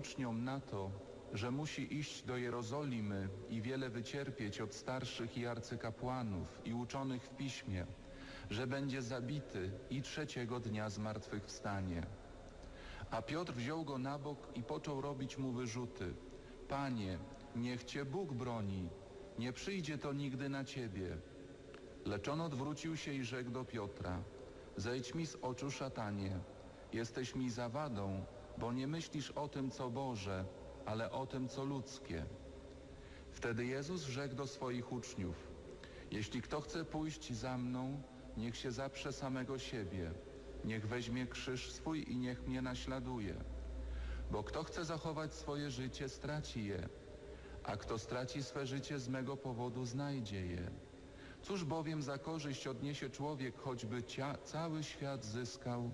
uczniom na to, że musi iść do Jerozolimy i wiele wycierpieć od starszych i arcykapłanów i uczonych w piśmie, że będzie zabity i trzeciego dnia zmartwychwstanie. A Piotr wziął go na bok i począł robić mu wyrzuty. Panie, niech Cię Bóg broni, nie przyjdzie to nigdy na Ciebie. Lecz on odwrócił się i rzekł do Piotra, zejdź mi z oczu szatanie, jesteś mi zawadą, bo nie myślisz o tym, co Boże, ale o tym, co ludzkie. Wtedy Jezus rzekł do swoich uczniów, jeśli kto chce pójść za mną, niech się zaprze samego siebie, niech weźmie krzyż swój i niech mnie naśladuje. Bo kto chce zachować swoje życie, straci je, a kto straci swe życie z mego powodu, znajdzie je. Cóż bowiem za korzyść odniesie człowiek, choćby cia, cały świat zyskał,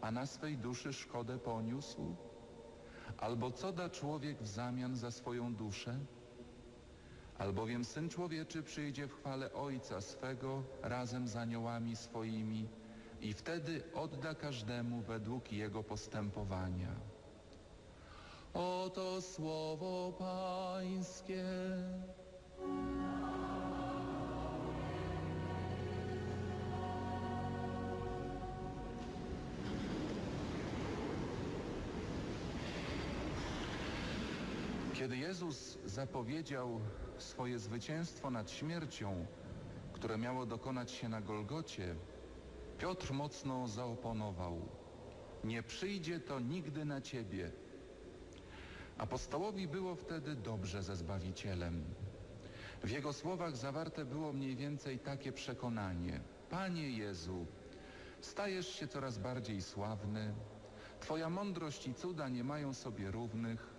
a na swej duszy szkodę poniósł? Albo co da człowiek w zamian za swoją duszę? Albowiem Syn Człowieczy przyjdzie w chwale Ojca swego razem z aniołami swoimi i wtedy odda każdemu według jego postępowania. Oto słowo Pańskie. Kiedy Jezus zapowiedział swoje zwycięstwo nad śmiercią, które miało dokonać się na Golgocie, Piotr mocno zaoponował. Nie przyjdzie to nigdy na ciebie. Apostołowi było wtedy dobrze ze Zbawicielem. W jego słowach zawarte było mniej więcej takie przekonanie. Panie Jezu, stajesz się coraz bardziej sławny, Twoja mądrość i cuda nie mają sobie równych,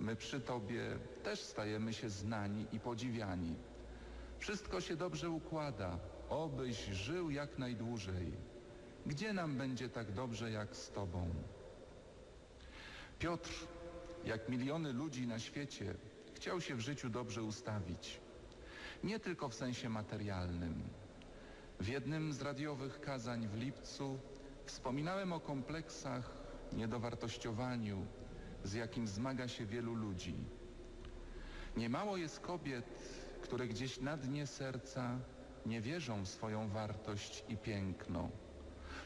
my przy Tobie też stajemy się znani i podziwiani. Wszystko się dobrze układa, obyś żył jak najdłużej. Gdzie nam będzie tak dobrze jak z Tobą? Piotr, jak miliony ludzi na świecie, chciał się w życiu dobrze ustawić. Nie tylko w sensie materialnym. W jednym z radiowych kazań w lipcu wspominałem o kompleksach, niedowartościowaniu, z jakim zmaga się wielu ludzi. Niemało jest kobiet, które gdzieś na dnie serca nie wierzą w swoją wartość i piękno.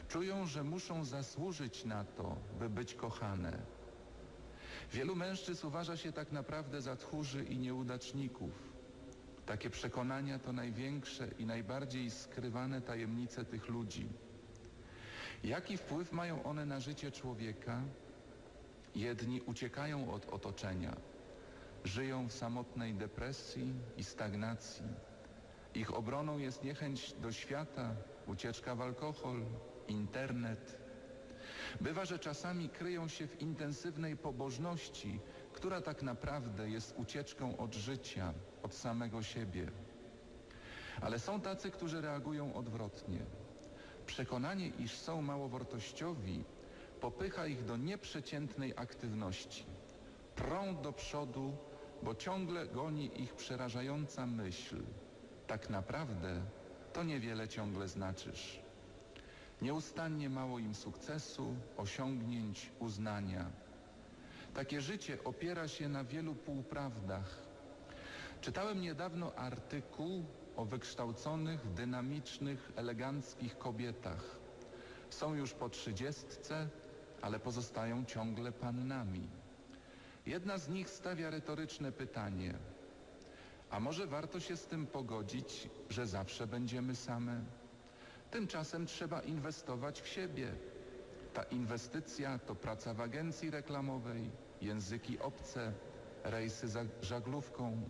Czują, że muszą zasłużyć na to, by być kochane. Wielu mężczyzn uważa się tak naprawdę za tchórzy i nieudaczników. Takie przekonania to największe i najbardziej skrywane tajemnice tych ludzi. Jaki wpływ mają one na życie człowieka? Jedni uciekają od otoczenia, żyją w samotnej depresji i stagnacji. Ich obroną jest niechęć do świata, ucieczka w alkohol, internet. Bywa, że czasami kryją się w intensywnej pobożności, która tak naprawdę jest ucieczką od życia, od samego siebie. Ale są tacy, którzy reagują odwrotnie. Przekonanie, iż są małowartościowi, popycha ich do nieprzeciętnej aktywności. Prą do przodu, bo ciągle goni ich przerażająca myśl. Tak naprawdę to niewiele ciągle znaczysz. Nieustannie mało im sukcesu, osiągnięć, uznania. Takie życie opiera się na wielu półprawdach. Czytałem niedawno artykuł o wykształconych, dynamicznych, eleganckich kobietach. Są już po trzydziestce, ale pozostają ciągle pannami. Jedna z nich stawia retoryczne pytanie. A może warto się z tym pogodzić, że zawsze będziemy same? Tymczasem trzeba inwestować w siebie. Ta inwestycja to praca w agencji reklamowej, języki obce, rejsy za żaglówką.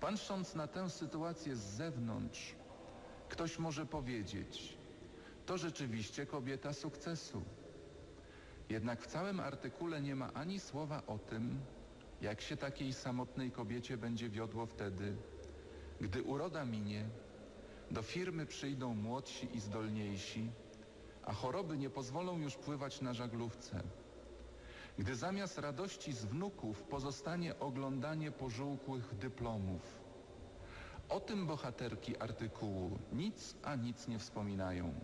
Patrząc na tę sytuację z zewnątrz, ktoś może powiedzieć, to rzeczywiście kobieta sukcesu. Jednak w całym artykule nie ma ani słowa o tym, jak się takiej samotnej kobiecie będzie wiodło wtedy, gdy uroda minie, do firmy przyjdą młodsi i zdolniejsi, a choroby nie pozwolą już pływać na żaglówce. Gdy zamiast radości z wnuków pozostanie oglądanie pożółkłych dyplomów. O tym bohaterki artykułu nic a nic nie wspominają.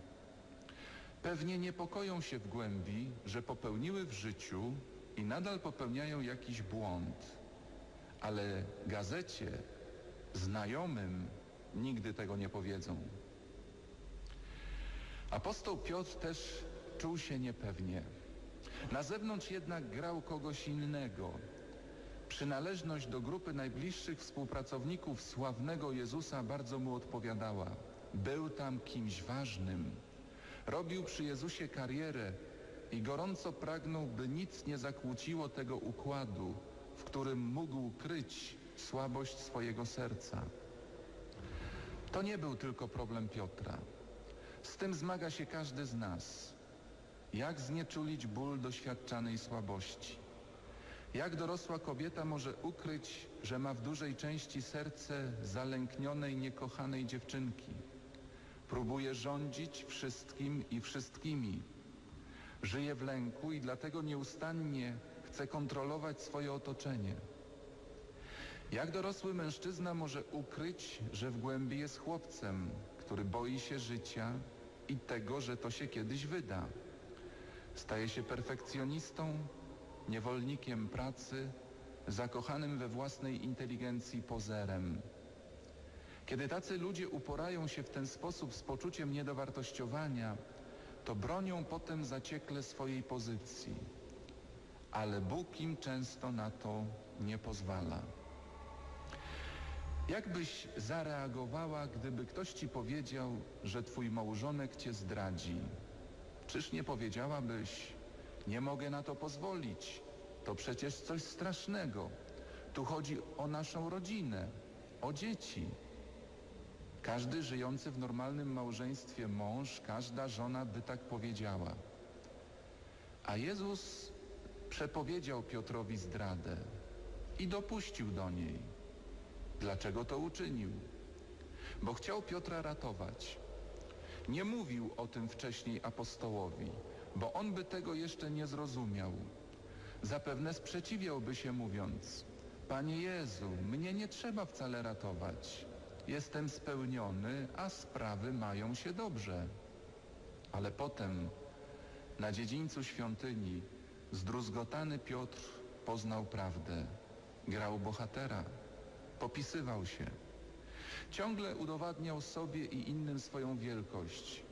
Pewnie niepokoją się w głębi, że popełniły w życiu i nadal popełniają jakiś błąd, ale gazecie, znajomym nigdy tego nie powiedzą. Apostoł Piotr też czuł się niepewnie. Na zewnątrz jednak grał kogoś innego. Przynależność do grupy najbliższych współpracowników sławnego Jezusa bardzo mu odpowiadała. Był tam kimś ważnym. Robił przy Jezusie karierę i gorąco pragnął, by nic nie zakłóciło tego układu, w którym mógł kryć słabość swojego serca. To nie był tylko problem Piotra. Z tym zmaga się każdy z nas. Jak znieczulić ból doświadczanej słabości? Jak dorosła kobieta może ukryć, że ma w dużej części serce zalęknionej, niekochanej dziewczynki? Próbuje rządzić wszystkim i wszystkimi. Żyje w lęku i dlatego nieustannie chce kontrolować swoje otoczenie. Jak dorosły mężczyzna może ukryć, że w głębi jest chłopcem, który boi się życia i tego, że to się kiedyś wyda? Staje się perfekcjonistą, niewolnikiem pracy, zakochanym we własnej inteligencji pozerem. Kiedy tacy ludzie uporają się w ten sposób z poczuciem niedowartościowania, to bronią potem zaciekle swojej pozycji. Ale Bóg im często na to nie pozwala. Jak byś zareagowała, gdyby ktoś ci powiedział, że twój małżonek cię zdradzi? Czyż nie powiedziałabyś, nie mogę na to pozwolić, to przecież coś strasznego. Tu chodzi o naszą rodzinę, o dzieci. Każdy żyjący w normalnym małżeństwie mąż, każda żona by tak powiedziała. A Jezus przepowiedział Piotrowi zdradę i dopuścił do niej. Dlaczego to uczynił? Bo chciał Piotra ratować. Nie mówił o tym wcześniej apostołowi, bo on by tego jeszcze nie zrozumiał. Zapewne sprzeciwiałby się mówiąc, Panie Jezu, mnie nie trzeba wcale ratować. Jestem spełniony, a sprawy mają się dobrze. Ale potem, na dziedzińcu świątyni, zdruzgotany Piotr poznał prawdę. Grał bohatera, popisywał się. Ciągle udowadniał sobie i innym swoją wielkość.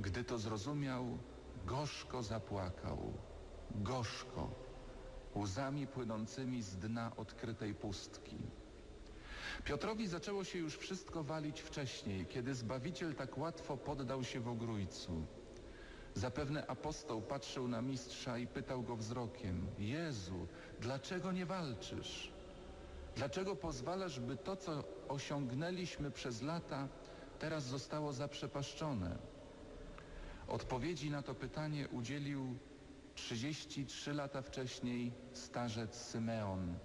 Gdy to zrozumiał, gorzko zapłakał. Gorzko, łzami płynącymi z dna odkrytej pustki. Piotrowi zaczęło się już wszystko walić wcześniej, kiedy Zbawiciel tak łatwo poddał się w ogrójcu. Zapewne apostoł patrzył na mistrza i pytał go wzrokiem, Jezu, dlaczego nie walczysz? Dlaczego pozwalasz, by to, co osiągnęliśmy przez lata, teraz zostało zaprzepaszczone? Odpowiedzi na to pytanie udzielił 33 lata wcześniej starzec Symeon,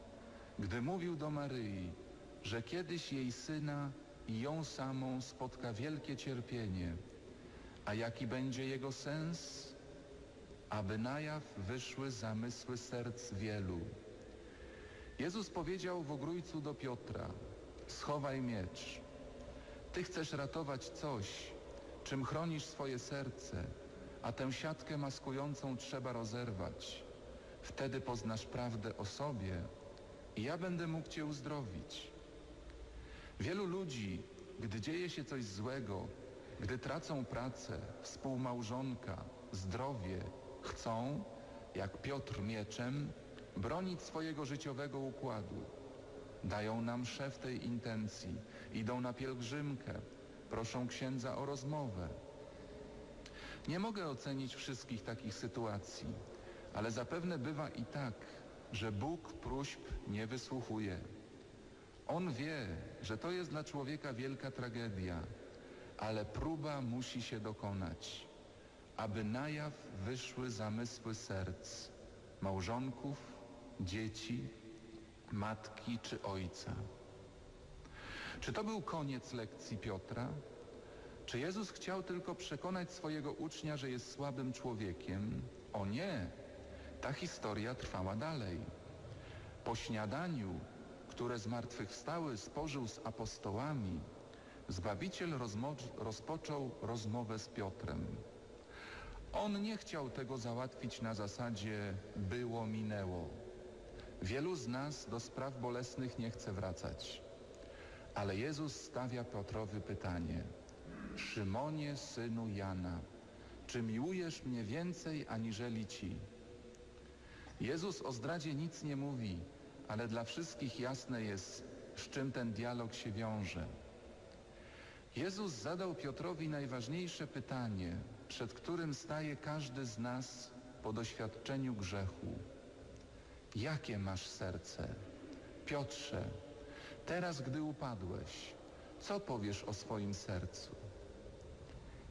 gdy mówił do Maryi, że kiedyś jej syna i ją samą spotka wielkie cierpienie, a jaki będzie jego sens? Aby na jaw wyszły zamysły serc wielu. Jezus powiedział w ogrójcu do Piotra, schowaj miecz. Ty chcesz ratować coś, czym chronisz swoje serce, a tę siatkę maskującą trzeba rozerwać. Wtedy poznasz prawdę o sobie i ja będę mógł Cię uzdrowić. Wielu ludzi, gdy dzieje się coś złego, gdy tracą pracę, współmałżonka, zdrowie, chcą, jak Piotr mieczem, bronić swojego życiowego układu. Dają nam szef tej intencji, idą na pielgrzymkę, proszą księdza o rozmowę. Nie mogę ocenić wszystkich takich sytuacji, ale zapewne bywa i tak, że Bóg próśb nie wysłuchuje. On wie, że to jest dla człowieka wielka tragedia, ale próba musi się dokonać, aby na jaw wyszły zamysły serc małżonków, dzieci, matki czy ojca. Czy to był koniec lekcji Piotra? Czy Jezus chciał tylko przekonać swojego ucznia, że jest słabym człowiekiem? O nie! Ta historia trwała dalej. Po śniadaniu, które zmartwychwstały spożył z apostołami, Zbawiciel rozpoczął rozmowę z Piotrem. On nie chciał tego załatwić na zasadzie było, minęło. Wielu z nas do spraw bolesnych nie chce wracać. Ale Jezus stawia Piotrowi pytanie. Szymonie, synu Jana, czy miłujesz mnie więcej aniżeli ci? Jezus o zdradzie nic nie mówi, ale dla wszystkich jasne jest, z czym ten dialog się wiąże. Jezus zadał Piotrowi najważniejsze pytanie, przed którym staje każdy z nas po doświadczeniu grzechu. Jakie masz serce? Piotrze, teraz gdy upadłeś, co powiesz o swoim sercu?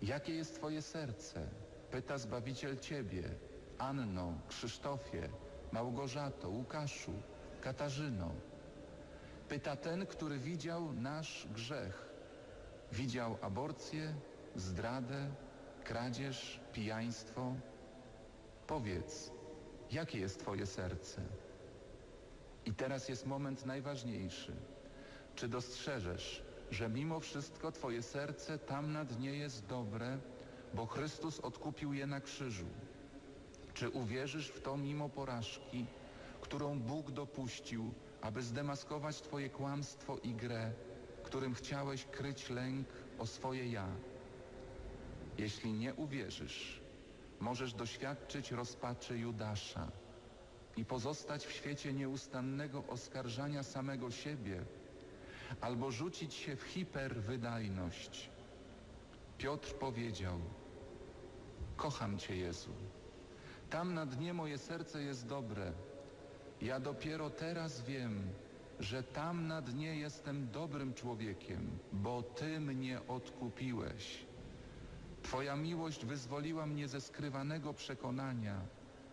Jakie jest twoje serce? Pyta Zbawiciel ciebie, Anno, Krzysztofie, Małgorzato, Łukaszu, Katarzyno. Pyta ten, który widział nasz grzech. Widział aborcję, zdradę, kradzież, pijaństwo. Powiedz, jakie jest twoje serce? I teraz jest moment najważniejszy. Czy dostrzeżesz, że mimo wszystko twoje serce tam na dnie jest dobre, bo Chrystus odkupił je na krzyżu? Czy uwierzysz w to mimo porażki, którą Bóg dopuścił, aby zdemaskować twoje kłamstwo i grę, którym chciałeś kryć lęk o swoje ja? Jeśli nie uwierzysz, możesz doświadczyć rozpaczy Judasza i pozostać w świecie nieustannego oskarżania samego siebie, albo rzucić się w hiperwydajność. Piotr powiedział, kocham Cię Jezu. Tam na dnie moje serce jest dobre. Ja dopiero teraz wiem, że tam na dnie jestem dobrym człowiekiem, bo Ty mnie odkupiłeś. Twoja miłość wyzwoliła mnie ze skrywanego przekonania,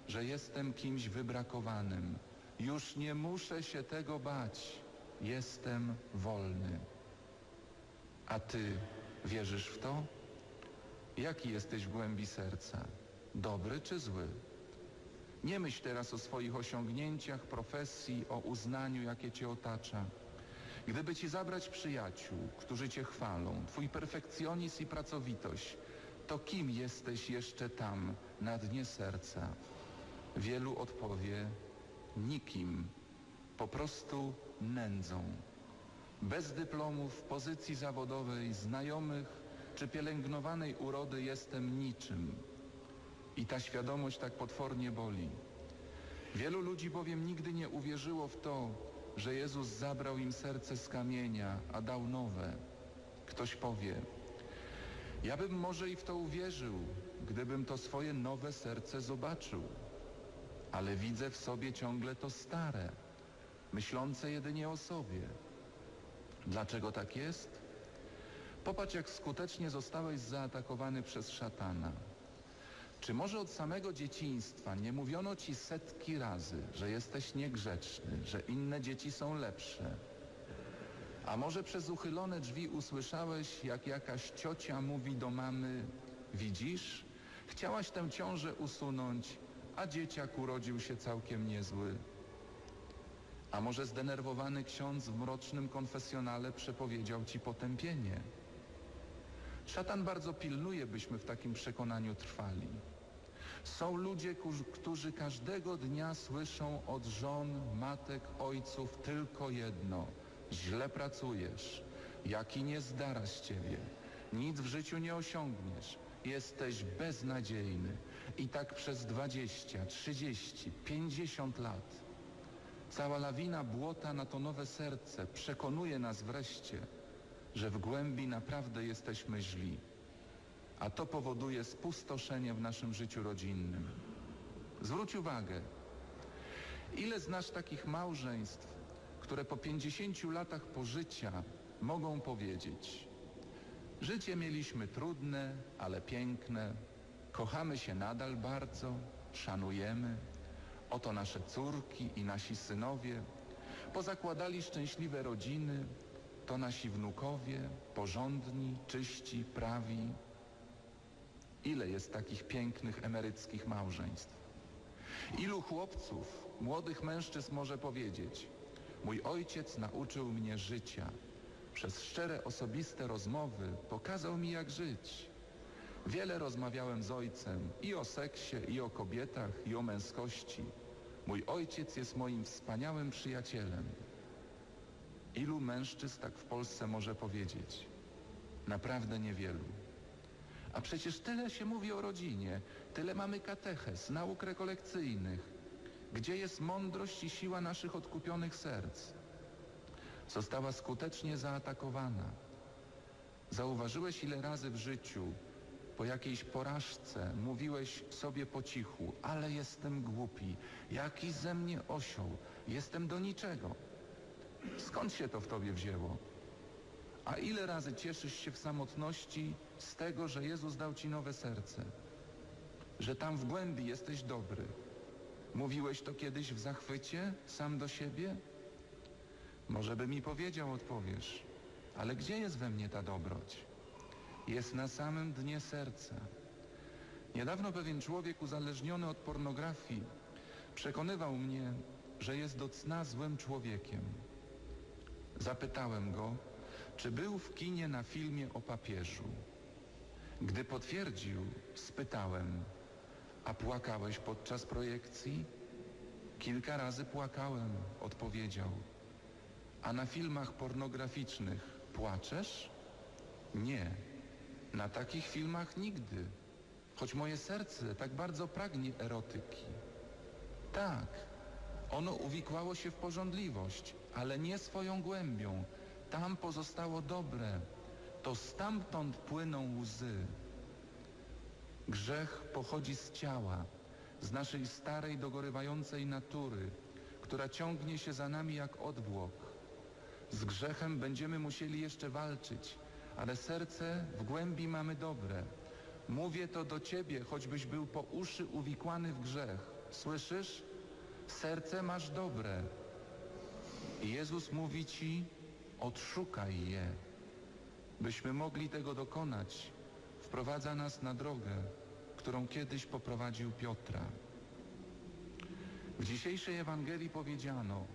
że jestem kimś wybrakowanym. Już nie muszę się tego bać. Jestem wolny. A Ty wierzysz w to? Jaki jesteś w głębi serca? Dobry czy zły? Nie myśl teraz o swoich osiągnięciach, profesji, o uznaniu, jakie Cię otacza. Gdyby Ci zabrać przyjaciół, którzy Cię chwalą, Twój perfekcjonizm i pracowitość, to kim jesteś jeszcze tam, na dnie serca? Wielu odpowie, nikim, po prostu nędzą. Bez dyplomów, pozycji zawodowej, znajomych czy pielęgnowanej urody jestem niczym. I ta świadomość tak potwornie boli. Wielu ludzi bowiem nigdy nie uwierzyło w to, że Jezus zabrał im serce z kamienia, a dał nowe. Ktoś powie, ja bym może i w to uwierzył, gdybym to swoje nowe serce zobaczył. Ale widzę w sobie ciągle to stare, myślące jedynie o sobie. Dlaczego tak jest? Popatrz, jak skutecznie zostałeś zaatakowany przez szatana. Czy może od samego dzieciństwa nie mówiono ci setki razy, że jesteś niegrzeczny, że inne dzieci są lepsze? A może przez uchylone drzwi usłyszałeś, jak jakaś ciocia mówi do mamy, widzisz, chciałaś tę ciążę usunąć, a dzieciak urodził się całkiem niezły. A może zdenerwowany ksiądz w mrocznym konfesjonale przepowiedział ci potępienie? Szatan bardzo pilnuje, byśmy w takim przekonaniu trwali. Są ludzie, którzy- każdego dnia słyszą od żon, matek, ojców tylko jedno. Źle pracujesz. Jaki niezdara z ciebie. Nic w życiu nie osiągniesz. Jesteś beznadziejny. I tak przez 20, 30, 50 lat. Cała lawina błota na to nowe serce przekonuje nas wreszcie, że w głębi naprawdę jesteśmy źli. A to powoduje spustoszenie w naszym życiu rodzinnym. Zwróć uwagę, ile znasz takich małżeństw, które po 50 latach pożycia mogą powiedzieć Życie mieliśmy trudne, ale piękne, kochamy się nadal bardzo, szanujemy, oto nasze córki i nasi synowie, pozakładali szczęśliwe rodziny, to nasi wnukowie, porządni, czyści, prawi. Ile jest takich pięknych emeryckich małżeństw? Ilu chłopców, młodych mężczyzn może powiedzieć Mój ojciec nauczył mnie życia. Przez szczere, osobiste rozmowy pokazał mi jak żyć. Wiele rozmawiałem z ojcem i o seksie, i o kobietach, i o męskości. Mój ojciec jest moim wspaniałym przyjacielem. Ilu mężczyzn tak w Polsce może powiedzieć? Naprawdę niewielu. A przecież tyle się mówi o rodzinie, tyle mamy katechez, nauk rekolekcyjnych. Gdzie jest mądrość i siła naszych odkupionych serc? Została skutecznie zaatakowana. Zauważyłeś ile razy w życiu, po jakiejś porażce, mówiłeś sobie po cichu, ale jestem głupi, jaki ze mnie osioł, jestem do niczego. Skąd się to w tobie wzięło? A ile razy cieszysz się w samotności z tego, że Jezus dał ci nowe serce? Że tam w głębi jesteś dobry? Mówiłeś to kiedyś w zachwycie, sam do siebie? Może by mi powiedział, odpowiesz, ale gdzie jest we mnie ta dobroć? Jest na samym dnie serca. Niedawno pewien człowiek uzależniony od pornografii przekonywał mnie, że jest do cna złym człowiekiem. Zapytałem go, czy był w kinie na filmie o papieżu. Gdy potwierdził, spytałem, a płakałeś podczas projekcji? Kilka razy płakałem, odpowiedział. A na filmach pornograficznych płaczesz? Nie. Na takich filmach nigdy. Choć moje serce tak bardzo pragnie erotyki. Tak, ono uwikłało się w porządliwość, ale nie swoją głębią. Tam pozostało dobre. To stamtąd płyną łzy. Grzech pochodzi z ciała, z naszej starej, dogorywającej natury, która ciągnie się za nami jak odwłok. Z grzechem będziemy musieli jeszcze walczyć, ale serce w głębi mamy dobre. Mówię to do ciebie, choćbyś był po uszy uwikłany w grzech. Słyszysz? Serce masz dobre. Jezus mówi ci, odszukaj je. Byśmy mogli tego dokonać, wprowadza nas na drogę, którą kiedyś poprowadził Piotra. W dzisiejszej Ewangelii powiedziano,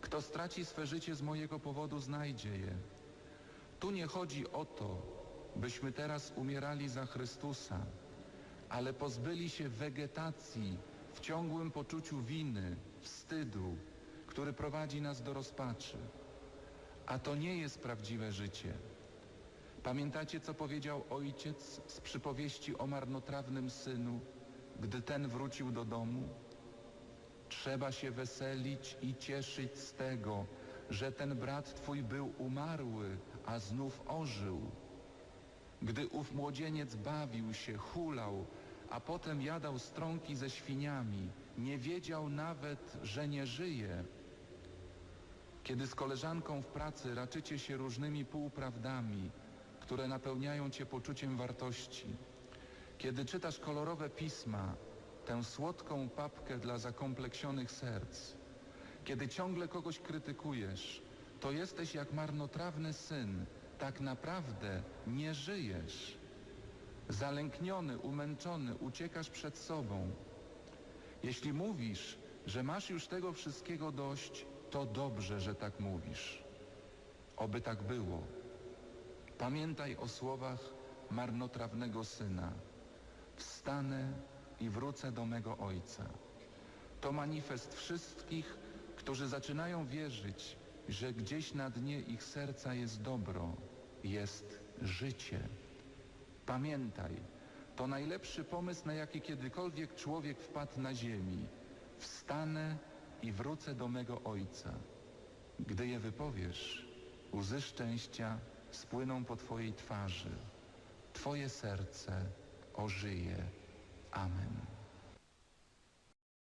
kto straci swe życie z mojego powodu, znajdzie je. Tu nie chodzi o to, byśmy teraz umierali za Chrystusa, ale pozbyli się wegetacji w ciągłym poczuciu winy, wstydu, który prowadzi nas do rozpaczy. A to nie jest prawdziwe życie. Pamiętacie, co powiedział ojciec z przypowieści o marnotrawnym synu, gdy ten wrócił do domu? Trzeba się weselić i cieszyć z tego, że ten brat twój był umarły, a znów ożył. Gdy ów młodzieniec bawił się, hulał, a potem jadał strąki ze świniami, nie wiedział nawet, że nie żyje. Kiedy z koleżanką w pracy raczycie się różnymi półprawdami, które napełniają cię poczuciem wartości, kiedy czytasz kolorowe pisma, tę słodką papkę dla zakompleksionych serc, kiedy ciągle kogoś krytykujesz, to jesteś jak marnotrawny syn, tak naprawdę nie żyjesz. Zalękniony, umęczony, uciekasz przed sobą. Jeśli mówisz, że masz już tego wszystkiego dość, to dobrze, że tak mówisz. Oby tak było. Pamiętaj o słowach marnotrawnego syna. Wstanę i wrócę do mego ojca. To manifest wszystkich, którzy zaczynają wierzyć, że gdzieś na dnie ich serca jest dobro, jest życie. Pamiętaj, to najlepszy pomysł, na jaki kiedykolwiek człowiek wpadł na ziemi. Wstanę i wrócę do mego Ojca. Gdy je wypowiesz, łzy szczęścia spłyną po Twojej twarzy. Twoje serce ożyje. Amen.